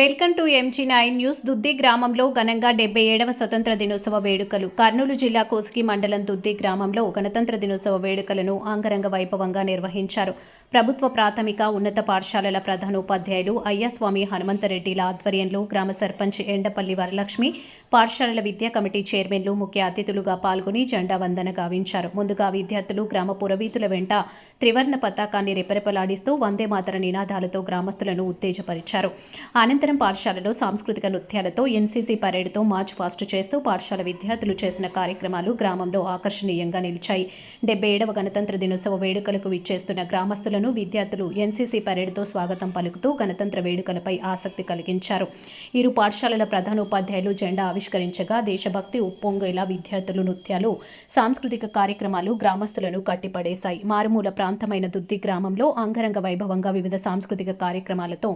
Welcome to MG nine news Duddi గ్రామంలో ఘనంగా డెబ్బై ఏడవ స్వతంత్ర దినోత్సవ వేడుకలు. కర్నూలు జిల్లా కోసికి మండలం దుద్ది గ్రామంలో గణతంత్ర దినోత్సవ వేడుకలను అంగరంగ వైభవంగా నిర్వహించారు. ప్రభుత్వ ప్రాథమిక ఉన్నత పాఠశాలల ప్రధానోపాధ్యాయులు అయ్యస్వామి హనుమంతరెడ్డిల ఆధ్వర్యంలో గ్రామ సర్పంచ్ ఎండపల్లి వరలక్ష్మి పాఠశాలల విద్యా కమిటీ చైర్మన్లు ముఖ్య అతిథులుగా పాల్గొని జెండా వందన గావించారు. ముందుగా విద్యార్థులు గ్రామ పురవీధుల వెంట త్రివర్ణ పతాకాన్ని రెపరెపలాడిస్తూ వందే మాతర నినాదాలతో గ్రామస్తులను ఉత్తేజపరిచారు. అనంతరం పాఠశాలలో సాంస్కృతిక నృత్యాలతో ఎన్సీసీ పరేడ్తో మార్చ్ ఫాస్ట్ చేస్తూ పాఠశాల విద్యార్థులు చేసిన కార్యక్రమాలు గ్రామంలో ఆకర్షణీయంగా నిలిచాయి. డెబ్బై ఏడవ గణతంత్ర దినోత్సవ వేడుకలకు విచ్చేస్తున్న గ్రామస్తులను విద్యార్థులు ఎన్సీసీ పరేడ్తో స్వాగతం పలుకుతూ గణతంత్ర వేడుకలపై ఆసక్తి కలిగించారు. ఇరు పాఠశాలల ప్రధానోపాధ్యాయులు జెండా ఆవిష్కరించగా దేశభక్తి ఉప్పొంగేలా విద్యార్థులు నృత్యాలు సాంస్కృతిక కార్యక్రమాలు గ్రామస్తులను కట్టిపడేశాయి. మారుమూల ప్రాంతమైన దుద్ది గ్రామంలో అంగరంగ వైభవంగా వివిధ సాంస్కృతిక కార్యక్రమాలతో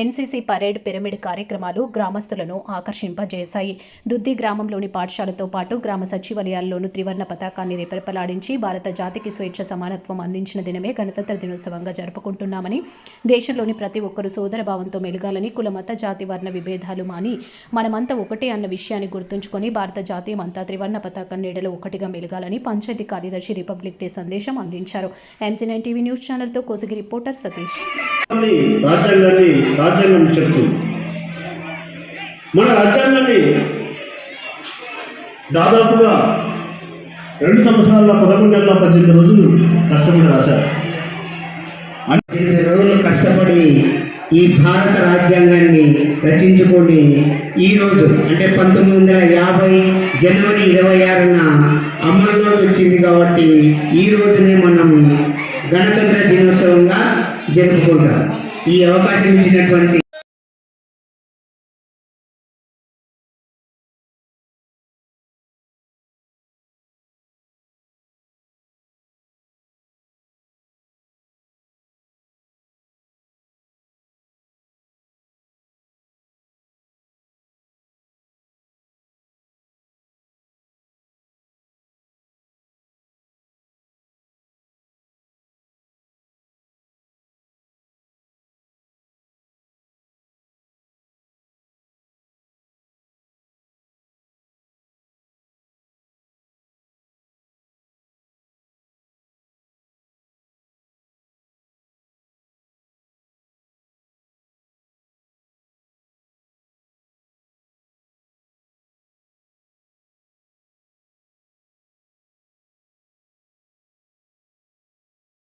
ఎన్సీసీ పరేడ్ పిరమిడ్ కార్యక్రమాలు గ్రామస్తులను ఆకర్షింపజేశాయి. దుద్ది గ్రామంలోని పాఠశాలతో పాటు గ్రామ సచివాలయాల్లోనూ త్రివర్ణ పతాకాన్ని రెపరెపలాడించి భారత జాతికి స్వేచ్ఛ సమానత్వం అందించిన దినమే గణతంత్ర దినోత్సవంగా జరుపుకుంటున్నామని దేశంలోని ప్రతి ఒక్కరూ సోదరభావంతో మెలగాలని కులమత జాతి వర్ణ విభేదాలు మాని మనమంతా ఒకటే అన్న విషయాన్ని గుర్తుంచుకొని భారత జాతీయం అంతా త్రివర్ణ పతాకం నీడలో ఒకటిగా మెలగాలని పంచాయతీ కార్యదర్శి రిపబ్లిక్ డే సందేశం అందించారు. ఎంజీ టీవీ న్యూస్ ఛానల్తో కోసిగి రిపోర్టర్ సతీష్. రాజ్యాంగాన్ని రాజ్యాంగం చెప్తుంది మన రాజ్యాంగాన్ని దాదాపుగా రెండు సంవత్సరాల పదకొండు నెలల పద్దెనిమిది రోజులు కష్టపడి రాశారు. ఎనిమిది ఈ భారత రాజ్యాంగాన్ని రచించుకొని ఈరోజు అంటే పంతొమ్మిది వందల యాభై జనవరి ఇరవై ఆరున అమలులో వచ్చింది కాబట్టి ఈ రోజునే మనం గణతంత్ర దినోత్సవంగా జరుపుకుంటాం. ఈ అవకాశం ఇచ్చినటువంటి